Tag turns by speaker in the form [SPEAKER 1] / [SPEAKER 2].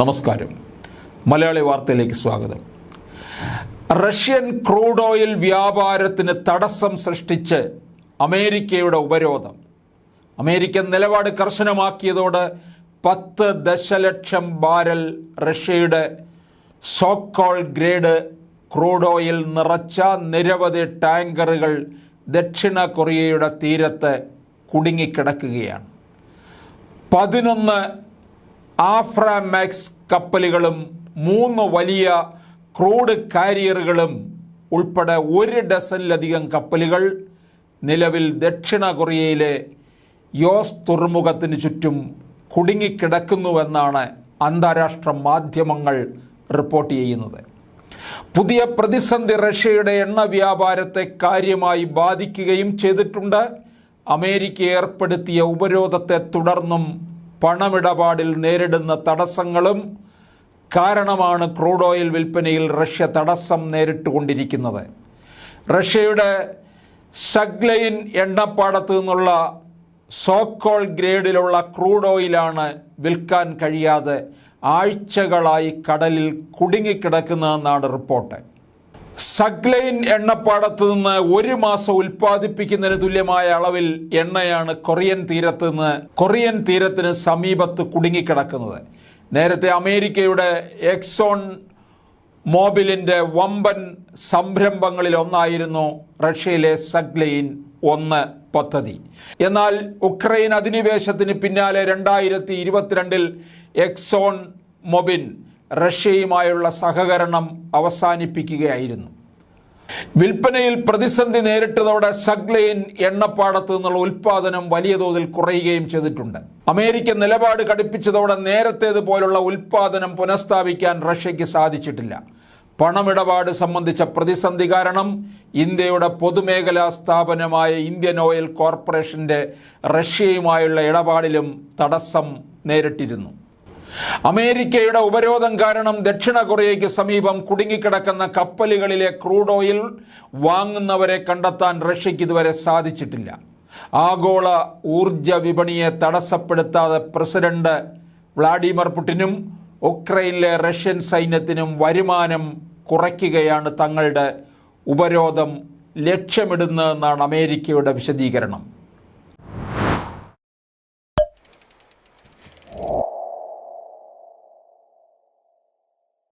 [SPEAKER 1] നമസ്കാരം. മലയാളി വാർത്തയിലേക്ക് സ്വാഗതം. റഷ്യൻ ക്രൂഡ് ഓയിൽ വ്യാപാരത്തിന് തടസ്സം സൃഷ്ടിച്ച് അമേരിക്കയുടെ ഉപരോധം. അമേരിക്കൻ നിലപാട് കർശനമാക്കിയതോടെ പത്ത് ദശലക്ഷം ബാരൽ റഷ്യയുടെ സോക്കോൾ ഗ്രേഡ് ക്രൂഡ് ഓയിൽ നിറച്ച നിരവധി ടാങ്കറുകൾ ദക്ഷിണ കൊറിയയുടെ തീരത്ത് കുടുങ്ങിക്കിടക്കുകയാണ്. പതിനൊന്ന് ആഫ്രാമാക്സ് കപ്പലുകളും മൂന്ന് വലിയ ക്രൂഡ് കാരിയറുകളും ഉൾപ്പെടെ ഒരു ഡസനിലധികം കപ്പലുകൾ നിലവിൽ ദക്ഷിണ കൊറിയയിലെ യോസ് തുറമുഖത്തിന് ചുറ്റും കുടുങ്ങിക്കിടക്കുന്നുവെന്നാണ് അന്താരാഷ്ട്ര മാധ്യമങ്ങൾ റിപ്പോർട്ട് ചെയ്യുന്നത്. പുതിയ പ്രതിസന്ധി റഷ്യയുടെ എണ്ണ വ്യാപാരത്തെ കാര്യമായി ബാധിക്കുകയും ചെയ്തിട്ടുണ്ട്. അമേരിക്ക ഏർപ്പെടുത്തിയ ഉപരോധത്തെ തുടർന്നും പണമിടപാടിൽ നേരിടുന്ന തടസ്സങ്ങളും കാരണമാണ് ക്രൂഡ് ഓയിൽ വിൽപ്പനയിൽ റഷ്യ തടസ്സം നേരിട്ടുകൊണ്ടിരിക്കുന്നത്. റഷ്യയുടെ സഗ്ലൈൻ എണ്ണപ്പാടത്ത് നിന്നുള്ള സോക്കോൾ ഗ്രേഡിലുള്ള ക്രൂഡ് ഓയിലാണ് വിൽക്കാൻ കഴിയാതെ ആഴ്ചകളായി കടലിൽ കുടുങ്ങിക്കിടക്കുന്നതെന്നാണ് റിപ്പോർട്ട്. സഗ്ലൈൻ എണ്ണപ്പാടത്ത് നിന്ന് ഒരു മാസം ഉൽപ്പാദിപ്പിക്കുന്നതിന് തുല്യമായ അളവിൽ എണ്ണയാണ് കൊറിയൻ തീരത്ത് നിന്ന് കൊറിയൻ തീരത്തിന് സമീപത്ത് കുടുങ്ങിക്കിടക്കുന്നത്. നേരത്തെ അമേരിക്കയുടെ എക്സോൺ മോബിലിന്റെ വമ്പൻ സംരംഭങ്ങളിൽ ഒന്നായിരുന്നു റഷ്യയിലെ സഗ്ലൈൻ ഒന്ന് പദ്ധതി. എന്നാൽ ഉക്രൈൻ അധിനിവേശത്തിന് പിന്നാലെ രണ്ടായിരത്തി ഇരുപത്തിരണ്ടിൽ എക്സോൺ മൊബിൻ റഷ്യയുമായുള്ള സഹകരണം അവസാനിപ്പിക്കുകയായിരുന്നു. വിൽപ്പനയിൽ പ്രതിസന്ധി നേരിട്ടതോടെ സഗ്ലൈൻ എണ്ണപ്പാടത്ത് നിന്നുള്ള ഉൽപ്പാദനം വലിയ തോതിൽ കുറയുകയും ചെയ്തിട്ടുണ്ട്. അമേരിക്ക നിലപാട് കടുപ്പിച്ചതോടെ നേരത്തേതുപോലുള്ള ഉൽപ്പാദനം പുനഃസ്ഥാപിക്കാൻ റഷ്യയ്ക്ക് സാധിച്ചിട്ടില്ല. പണമിടപാട് സംബന്ധിച്ച പ്രതിസന്ധി കാരണം ഇന്ത്യയുടെ പൊതുമേഖലാ സ്ഥാപനമായ ഇന്ത്യൻ ഓയിൽ കോർപ്പറേഷന്റെ റഷ്യയുമായുള്ള ഇടപാടിലും തടസ്സം നേരിട്ടിരുന്നു. അമേരിക്കയുടെ ഉപരോധം കാരണം ദക്ഷിണ കൊറിയയ്ക്ക് സമീപം കുടുങ്ങിക്കിടക്കുന്ന കപ്പലുകളിലെ ക്രൂഡ് ഓയിൽ വാങ്ങുന്നവരെ കണ്ടെത്താൻ റഷ്യയ്ക്ക് ഇതുവരെ സാധിച്ചിട്ടില്ല. ആഗോള ഊർജ വിപണിയെ തടസ്സപ്പെടുത്താതെ പ്രസിഡന്റ് വ്ളാഡിമിർ പുടിനും ഉക്രൈനിലെ റഷ്യൻ സൈന്യത്തിനും വരുമാനം കുറയ്ക്കുകയാണ് തങ്ങളുടെ ഉപരോധം ലക്ഷ്യമിടുന്നതെന്നാണ് അമേരിക്കയുടെ വിശദീകരണം.